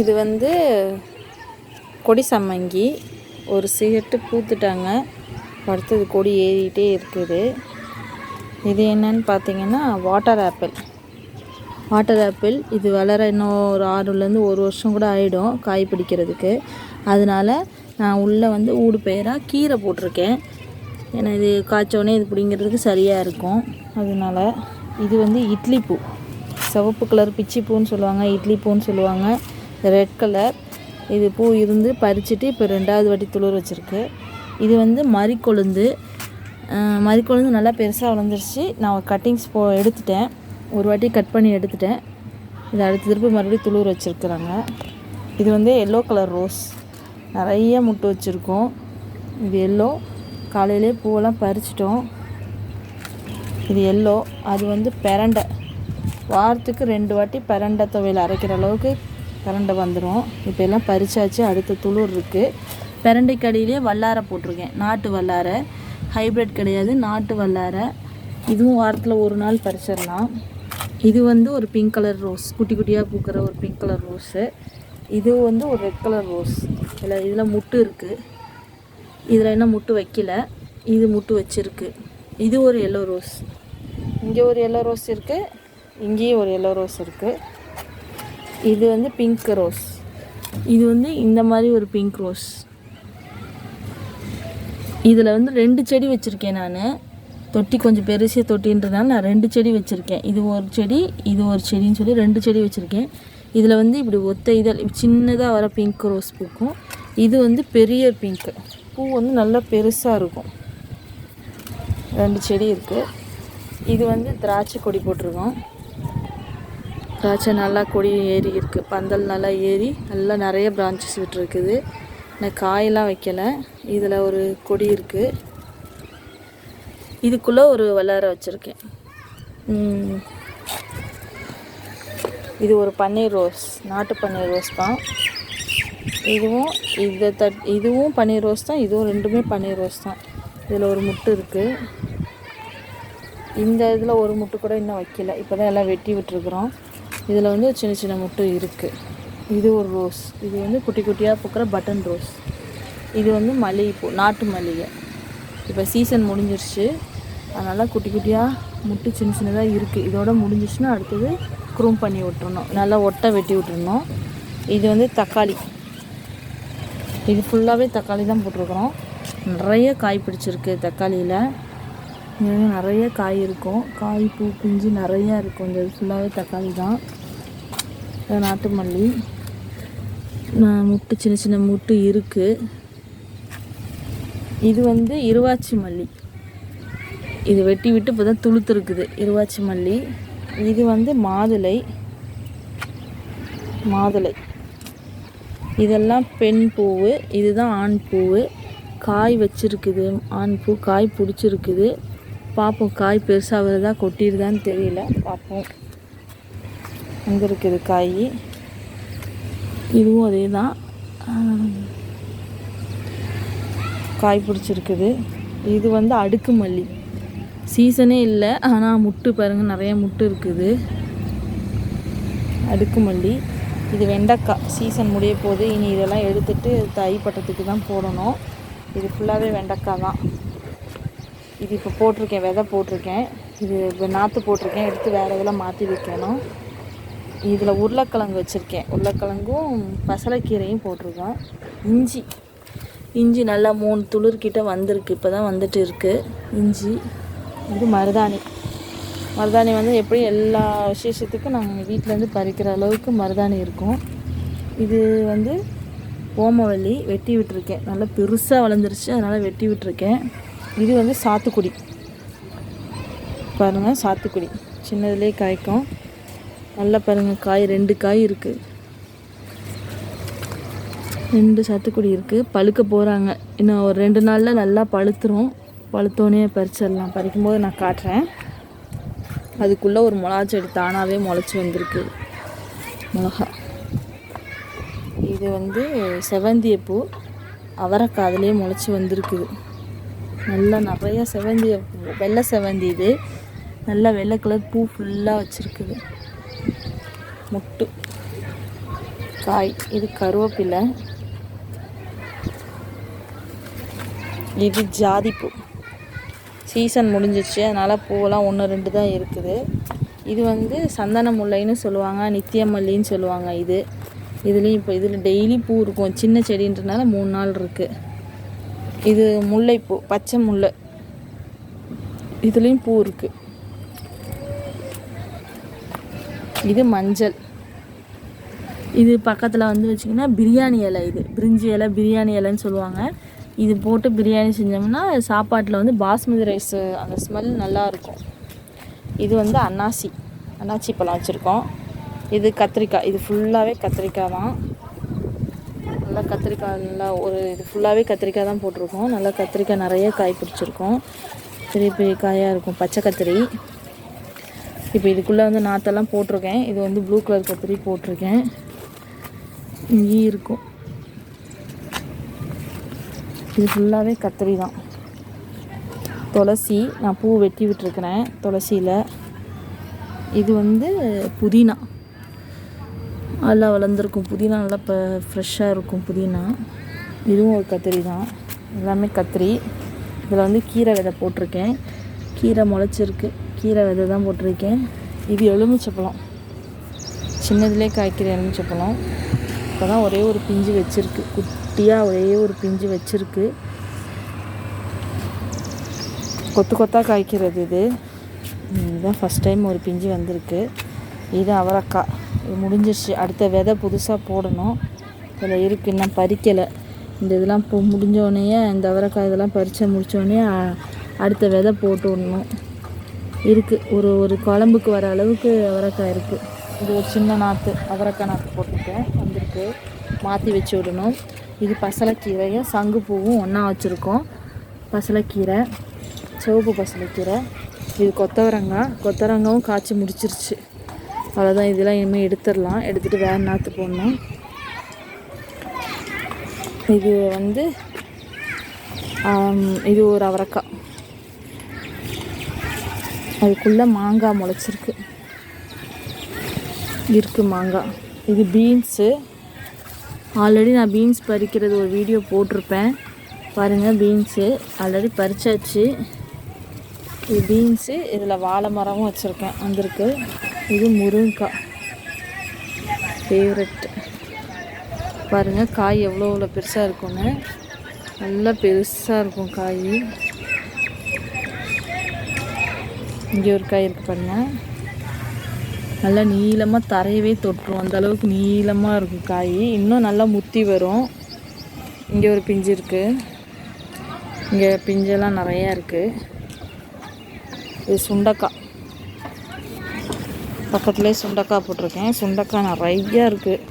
இது வந்து கொடி சம்மங்கி. ஒரு சிகட்டு பூத்துட்டாங்க. அடுத்தது கொடி ஏறிட்டே இருக்குது. இது என்னன்னு பார்த்தீங்கன்னா வாட்டர் ஆப்பிள் வாட்டர் ஆப்பிள் இது வளர இன்னும் ஒரு ஆறுலேருந்து ஒரு வருஷம் கூட ஆகிடும் காய் பிடிக்கிறதுக்கு. அதனால நான் உள்ளே வந்து ஊடு பெயராக கீரை போட்டிருக்கேன். ஏன்னா இது காய்ச்சோடனே இது பிடிங்கிறதுக்கு சரியாக இருக்கும். அதனால இது வந்து இட்லி பூ. சிவப்பு கலர் பிச்சி பூன்னு சொல்லுவாங்க இட்லி பூன்னு சொல்லுவாங்க. Red colour. இது பூ இருந்து பறிச்சுட்டு இப்போ ரெண்டாவது வாட்டி துளிர் வச்சுருக்கு. இது வந்து மறிக்கொழுந்து. மறிக்கொழுந்து நல்லா பெருசாக வளர்ந்துருச்சு. நான் கட்டிங்ஸ் போ எடுத்துட்டேன். ஒரு வாட்டி கட் பண்ணி எடுத்துட்டேன். இது அடுத்த திருப்பி மறுபடியும் துளிர் வச்சுருக்குறாங்க. இது வந்து எல்லோ கலர் ரோஸ் நிறைய முட்டை வச்சுருக்கோம். இது எல்லோ காலையிலே பூவெல்லாம் பறிச்சிட்டோம். இது எல்லோ அது வந்து பெரண்டை. வாரத்துக்கு ரெண்டு வாட்டி பெரண்டை துவையில் அரைக்கிற அளவுக்கு பிரண்டை வந்துடும் இப்போ எல்லாம் பறிச்சாச்சு. அடுத்த துளிர் இருக்குது பெரண்டை கடையிலே வல்லாரை போட்டிருக்கேன். நாட்டு வல்லாரை. ஹைப்ரிட் கிடையாது. நாட்டு வல்லாரை. இதுவும் வாரத்தில் ஒரு நாள் பறிச்சிடலாம். இது வந்து ஒரு பிங்க் கலர் ரோஸ் குட்டி குட்டியாக பூக்கிற ஒரு பிங்க் கலர் ரோஸு இது வந்து ஒரு ரெட் கலர் ரோஸ் இதில் இதில் முட்டு இருக்குது இதில் என்ன முட்டு வைக்கல. இது முட்டு வச்சிருக்கு. இது ஒரு எல்லோ ரோஸ் இங்கே ஒரு எல்லோ ரோஸ் இருக்குது இங்கேயும் ஒரு எல்லோ ரோஸ் இருக்குது இது வந்து பிங்க் ரோஸ் இது வந்து இந்த மாதிரி ஒரு பிங்க் ரோஸ் இதில் வந்து ரெண்டு செடி வச்சுருக்கேன் நான். தொட்டி கொஞ்சம் பெருசு தொட்டின்றதுனால நான் ரெண்டு செடி வச்சுருக்கேன். இது ஒரு செடி இது ஒரு செடின்னு சொல்லி ரெண்டு செடி வச்சுருக்கேன். இதில் வந்து இப்படி ஒத்த இதழ் சின்னதாக வர பிங்க் ரோஸ் பூக்கும். இது வந்து பெரிய பிங்க்கு பூ வந்து நல்லா பெருசாக இருக்கும். ரெண்டு செடி இருக்குது இது வந்து திராட்சை கொடி போட்டிருக்கோம். திராட்சை நல்லா கொடி ஏறி இருக்குது பந்தல் நல்லா ஏறி நல்லா நிறைய பிரான்ச்சஸ் விட்டுருக்குது. நான் காயெல்லாம் வைக்கலை. இதில் ஒரு கொடி இருக்குது இதுக்குள்ளே ஒரு வளர வச்சுருக்கேன். இது ஒரு பன்னீர் ரோஸ். நாட்டு பன்னீர் ரோஸ் தான். இதுவும் இதை தட் இதுவும் பன்னீர் ரோஸ் தான். இதுவும் ரெண்டுமே பன்னீர் ரோஸ் தான். இதில் ஒரு முட்டு இருக்குது இந்த இதில் ஒரு முட்டு கூட இன்னும் வைக்கல. இப்போ தான் எல்லாம் வெட்டி விட்டுருக்குறோம். இதில் வந்து சின்ன சின்ன முட்டு இருக்குது இது ஒரு ரோஸ். இது வந்து குட்டி குட்டியாக பூக்கிற பட்டன் ரோஸ். இது வந்து மல்லிகைப்பூ நாட்டு மல்லிகை. இப்போ சீசன் முடிஞ்சிருச்சு. அதனால் குட்டி குட்டியாக முட்டு சின்ன சின்னதாக இருக்குது இதோட முடிஞ்சிச்சுன்னா அடுத்தது குரூம் பண்ணி விட்டுறணும். நல்லா ஒட்டை வெட்டி விட்டுறணும். இது வந்து தக்காளி. இது ஃபுல்லாகவே தக்காளி தான் போட்டிருக்குறோம். நிறைய காய் பிடிச்சிருக்கு தக்காளியில். நிறைய காய் இருக்கும். காய் பூ பிஞ்சு நிறையா இருக்கும். இந்த இது ஃபுல்லாகவே தக்காளி தான். நாட்டு மல்லி. நான் முட்டு சின்ன சின்ன முட்டு இருக்குது இது வந்து இருவாச்சி மல்லி. இது வெட்டி விட்டு இப்போ தான் துளுத்துருக்குது இருவாச்சி மல்லி. இது வந்து மாதுளை. மாதுளை. இதெல்லாம் பெண் பூவு இதுதான் ஆண் பூவு. காய் வச்சுருக்குது ஆண் பூ காய் பிடிச்சிருக்குது. பார்ப்போம் காய் பெருசாக கொட்டிடுதான்னு தெரியல பார்ப்போம் இங்கே இருக்குது காய். இதுவும் அதே தான் காய் பிடிச்சிருக்குது. இது வந்து அடுக்கு மல்லி. சீசனே இல்லை ஆனால் முட்டு பாருங்கள் நிறைய முட்டு இருக்குது. அடுக்கு மல்லி. இது வெண்டைக்காய். சீசன் முடிய போது இனி இதெல்லாம் எடுத்துட்டு தை பட்டத்துக்கு தான் போடணும். இது ஃபுல்லாகவே வெண்டைக்காய் தான். இது இப்போ போட்டிருக்கேன் விதை போட்டிருக்கேன். இது இப்போ நாற்று போட்டிருக்கேன். எடுத்து வேறு இதெல்லாம் மாற்றி வைக்கணும். இதில் உருளைக்கிழங்கு வச்சுருக்கேன். உருளைக்கிழங்கும் பசலைக்கீரையும் போட்டிருக்கோம். இஞ்சி. இஞ்சி நல்லா மூணு துளிர்கிட்ட வந்திருக்கு. இப்போ தான் வந்துட்டு இருக்குது இஞ்சி. இது மருதாணி. மருதாணி வந்து எப்படி எல்லா விசேஷத்துக்கும் நாங்கள் வீட்டிலேருந்து பறிக்கிற அளவுக்கு மருதாணி இருக்கும். இது வந்து ஓமவல்லி வெட்டி விட்டுருக்கேன். நல்லா பெருசாக வளர்ந்துருச்சு. அதனால் வெட்டி விட்டுருக்கேன். இது வந்து சாத்துக்குடி. பாருங்கள் சாத்துக்குடி. சின்னதுலேயே காய்க்கும். நல்லா பாருங்கள் காய் ரெண்டு காய் இருக்குது ரெண்டு சத்துக்குடி இருக்குது பழுக்க போகிறாங்க இன்னும் ஒரு ரெண்டு நாளில் நல்லா பழுத்துரும். பழுத்தோடனே பறிச்சிடலாம். பறிக்கும்போது நான் காட்டுறேன். அதுக்குள்ளே ஒரு மிளகா செடி தானாகவே முளைச்சி வந்திருக்கு. மிளகா. இது வந்து செவந்திய பூ அவரைக்காய் அதிலே முளைச்சி வந்திருக்குது நல்லா நிறையா செவந்திய பூ வெள்ளை செவந்தி இது. நல்லா வெள்ளை கலர் பூ ஃபுல்லாக வச்சுருக்குது. முட்டு. காய். இது கருவேப்பிலை. இது ஜாதிப்பூ. சீசன் முடிஞ்சிச்சு அதனால் பூவெல்லாம் ஒன்று ரெண்டு தான் இருக்குது. இது வந்து சந்தன முல்லைன்னு சொல்லுவாங்க நித்திய மல்லின்னு சொல்லுவாங்க இது. இதுலேயும் இப்போ இதில் டெய்லி பூ இருக்கும். சின்ன செடின்றனால மூணு நாள் இருக்குது இது முல்லைப்பூ பச்சை முல்லை. இதுலேயும் பூ இருக்குது இது மஞ்சள். இது பக்கத்தில் வந்து வச்சிங்கன்னா பிரியாணி இலை இது. பிரிஞ்சி இலை பிரியாணி இலைன்னு சொல்லுவாங்க. இது போட்டு பிரியாணி செஞ்சோம்னா சாப்பாட்டில் வந்து பாஸ்மதி ரைஸ் அந்த ஸ்மெல் நல்லாயிருக்கும் இது வந்து அன்னாசி. அன்னாச்சி பழம் வச்சுருக்கோம். இது கத்திரிக்காய். இது ஃபுல்லாகவே கத்திரிக்காய் தான். நல்லா கத்திரிக்காய் நல்லா ஒரு இது ஃபுல்லாகவே கத்திரிக்காய் தான் போட்டிருக்கோம். நல்லா கத்திரிக்காய் நிறைய காய் பிடிச்சிருக்கோம். பெரிய பெரிய காயாக இருக்கும். பச்சை கத்திரி. இப்போ இதுக்குள்ளே வந்து நாற்றெல்லாம் போட்டிருக்கேன். இது வந்து ப்ளூ கலர் கத்திரி போட்டிருக்கேன். இங்கேயும் இருக்கும். இது ஃபுல்லாகவே கத்திரி தான். துளசி நான் பூ வெட்டி விட்டுருக்கிறேன் துளசியில். இது வந்து புதினா. நல்லா வளர்ந்துருக்கும். புதினா நல்லா இப்போ ஃப்ரெஷ்ஷாக இருக்கும் புதினா. இதுவும் ஒரு கத்திரி தான். எல்லாமே கத்திரி. இதில் வந்து கீரை விதை போட்டிருக்கேன். கீரை முளைச்சிருக்கு. கீரை விதை தான் போட்டிருக்கேன். இது எலுமிச்சப்பழம். சின்னதுலேயே காய்க்கிற எலுமிச்சப்பழம். இப்போ தான் ஒரே ஒரு பிஞ்சு வச்சுருக்கு. குட்டியாக ஒரே ஒரு பிஞ்சு வச்சுருக்கு. கொத்து கொத்தாக காய்க்கிறது இது. இதுதான் ஃபஸ்ட் டைம் ஒரு பிஞ்சு வந்திருக்கு. இது அவரைக்காய். இது முடிஞ்சிருச்சு. அடுத்த விதை புதுசாக போடணும். இதில் இருக்குது இன்னும் பறிக்கலை. இந்த இதெல்லாம் இப்போ முடிஞ்சோடனே இந்த அவரைக்காய் இதெல்லாம் பறித்து முடித்தோடனே அடுத்த விதை போட்டு விடணும். இருக்குது ஒரு ஒரு குழம்புக்கு வர அளவுக்கு அவரைக்காய் இருக்குது இது ஒரு சின்ன நாற்று அவரைக்காய் நாற்று போட்டிருக்கேன். வந்திருக்கு. மாற்றி வச்சு விடணும். இது பசலைக்கீரையும் சங்குப்பூவும் ஒன்றா வச்சுருக்கோம். பசலைக்கீரை சிவப்பு பசலைக்கீரை இது கொத்தவரங்காய். கொத்தவரங்காவும் காய்ச்சி முடிச்சிருச்சு. அவ்வளோதான் இதெல்லாம் இனிமேல் எடுத்துடலாம். எடுத்துகிட்டு வேறு நாற்று போடணும். இது வந்து இது ஒரு அவரைக்காய். அதுக்குள்ளே மாங்காய் முளைச்சிருக்கு. இருக்குது மாங்காய் இது பீன்ஸு. ஆல்ரெடி நான் பீன்ஸ் பறிக்கிறது ஒரு வீடியோ போட்டிருப்பேன். பாருங்கள் பீன்ஸு. ஆல்ரெடி பறிச்சாச்சு. இது பீன்ஸு. இதில் வாழை மரமும் வச்சுருக்கேன். வந்திருக்கு. இது முருங்கைக்காய் ஃபேவரட் பாருங்கள் காய் எவ்வளோ எவ்வளோ பெருசாக இருக்கும்னு. நல்லா பெருசாக இருக்கும் காய். இங்கே ஒரு காய் இருக்கு பாருங்கள் நல்லா நீளமாக தரையவே தொட்டுரும். அந்த அளவுக்கு நீளமாக இருக்கும் காய். இன்னும் நல்லா முத்தி வரும். இங்கே ஒரு பிஞ்சு இருக்குது இங்கே பிஞ்செல்லாம் நிறையா இருக்குது இது சுண்டக்காய். பக்கத்துலேயே சுண்டக்காய் போட்டிருக்கேன். சுண்டக்காய் நிறையா இருக்குது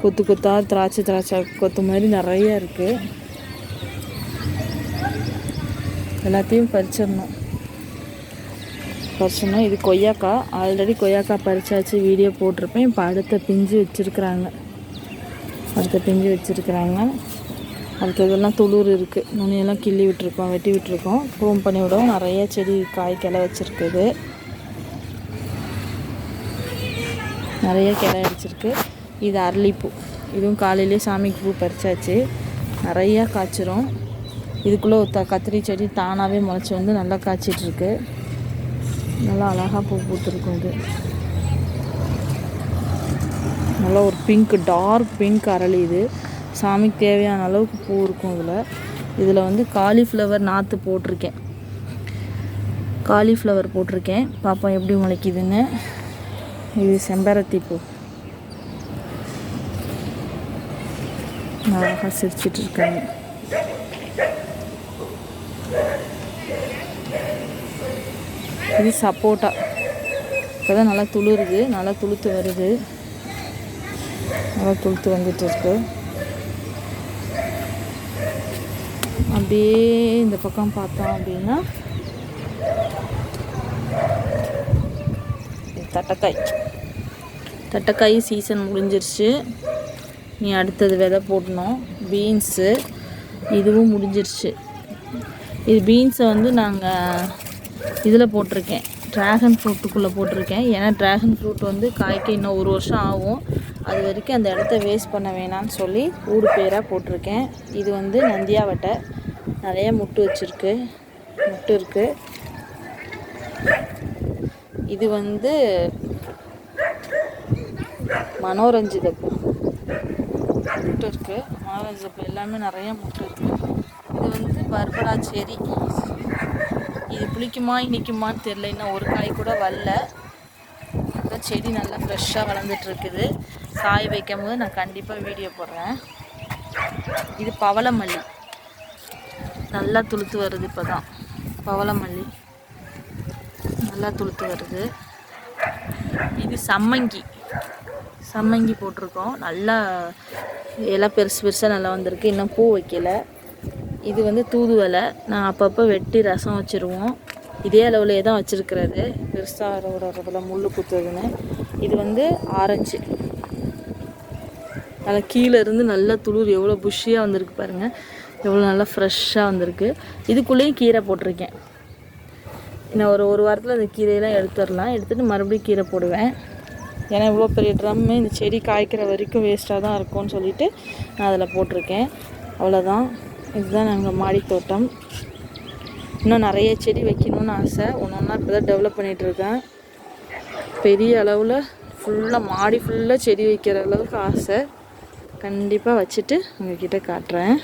கொத்து கொத்தா திராட்சை திராட்சை கொத்து மாதிரி நிறையா இருக்குது எல்லாத்தையும் பறிச்சிடணும். பறிச்சோம்னா இது கொய்யாக்காய். ஆல்ரெடி கொய்யாக்காய் பறிச்சாச்சு வீடியோ போட்டிருப்பேன். இப்போ அடுத்த பிஞ்சு வச்சுருக்குறாங்க. அடுத்த பிஞ்சு வச்சுருக்குறாங்க. அடுத்ததெல்லாம் துளிர் இருக்குது நுனியெல்லாம் கிள்ளி விட்டுருக்கோம் வெட்டி விட்டுருக்கோம். ப்ரூம் பண்ணி விடவும். நிறைய செடி காய் கிளை வச்சுருக்குது. நிறைய கிளை அடிச்சிருக்கு. இது அரளிப்பூ. இதுவும் காலையிலே சாமிக்கு பூ பறிச்சாச்சு. நிறையா காய்ச்சிரும். இதுக்குள்ளே த கத்திரி செடி தானாகவே முளைச்சி வந்து நல்லா காய்ச்சிட்ருக்கு நல்லா அழகாக பூ பூத்துருக்கும் இது. நல்லா ஒரு பிங்க் டார்க் பிங்க் அரளி இது. சாமிக்கு தேவையான அளவுக்கு பூ இருக்கும் இதில். இதில் வந்து காலிஃப்ளவர் நாற்று போட்டிருக்கேன். காலிஃப்ளவர் போட்டிருக்கேன். பார்ப்போம் எப்படி முளைக்குதுன்னு. இது செம்பருத்தி பூ. அழகாக சிரிச்சிட்டு இது சப்போட்டா. இப்போ தான் நல்லா துளிருது நல்லா துளுத்து வருது. நல்லா துளுத்து வந்துட்டு இருக்கு. அப்படியே இந்த பக்கம் பார்த்தோம் அப்படின்னா தட்டக்காய் தட்டைக்காய். தட்டைக்காய் சீசன் முடிஞ்சிருச்சு. நீ அடுத்தது விதை போடணும். பீன்ஸு இதுவும் முடிஞ்சிருச்சு. இது பீன்ஸை வந்து நாங்கள் இதில் போட்டிருக்கேன். ட்ராகன் ஃப்ரூட்டுக்குள்ளே போட்டிருக்கேன். ஏன்னா ட்ராகன் ஃப்ரூட் வந்து காய்க்க இன்னும் ஒரு வருஷம் ஆகும். அது வரைக்கும் அந்த இடத்த வேஸ்ட் பண்ண வேணாம்னு சொல்லி ஊர் பேராக போட்டிருக்கேன். இது வந்து நந்தியாவட்டை நிறைய முட்டு வச்சுருக்கு. முட்டு இருக்குது இது வந்து மனோரஞ்சிதப்பு முட்டு இருக்குது மனோரஞ்சப்பு எல்லாமே நிறைய முட்டு இருக்குது இது வந்து பர்படா செரி. இது புளிக்குமா இனிக்குமான்னு தெரில இன்னும் ஒரு காய் கூட வரல. இப்போ செடி நல்லா ஃப்ரெஷ்ஷாக வளர்ந்துட்டு இருக்குது காய் வைக்கும் போது நான் கண்டிப்பாக வீடியோ போடுறேன். இது பவளமல்லி. நல்லா துளுத்து வருது இப்போ தான் பவளமல்லி. நல்லா துளுத்து வருது. இது சம்மங்கி. சம்மங்கி போட்டிருக்கோம். நல்லா இலை பெருசு பெருசாக நல்லா வந்திருக்கு. இன்னும் பூ வைக்கல. இது வந்து தூதுவலை நான் அப்பப்போ வெட்டி ரசம் வச்சுருவோம். இதே அளவுலே தான் வச்சுருக்கிறது. பெருசாக விடுறதுல முள் குத்துறதுன்னு இது வந்து ஆரஞ்சு. நல்லா கீழே இருந்து நல்லா துளிர். எவ்வளோ புஷ்ஷியாக வந்திருக்கு பாருங்கள் எவ்வளோ நல்லா ஃப்ரெஷ்ஷாக வந்திருக்கு. இதுக்குள்ளேயும் கீரை போட்டிருக்கேன். இன்னும் ஒரு ஒரு வாரத்தில் அந்த கீரையெல்லாம் எடுத்துடலாம். எடுத்துகிட்டு மறுபடியும் கீரை போடுவேன். ஏன்னா இவ்வளோ பெரிய ட்ரம்மு இந்த செடி காய்க்கிற வரைக்கும் வேஸ்ட்டாக தான் இருக்கும்னு சொல்லிட்டு நான் அதில் போட்டிருக்கேன். அவ்வளோதான். இதுதான் நாங்கள் மாடி தோட்டம் இன்னும் நிறைய செடி வைக்கணும்னு ஆசை. ஒன்று ஒன்றா இப்போ தான் டெவலப் பண்ணிகிட்ருக்கேன் பெரிய அளவில் ஃபுல்லாக மாடி ஃபுல்லாக செடி வைக்கிற அளவுக்கு ஆசை. கண்டிப்பாக வச்சுட்டு உங்ககிட்ட காட்டுறேன்.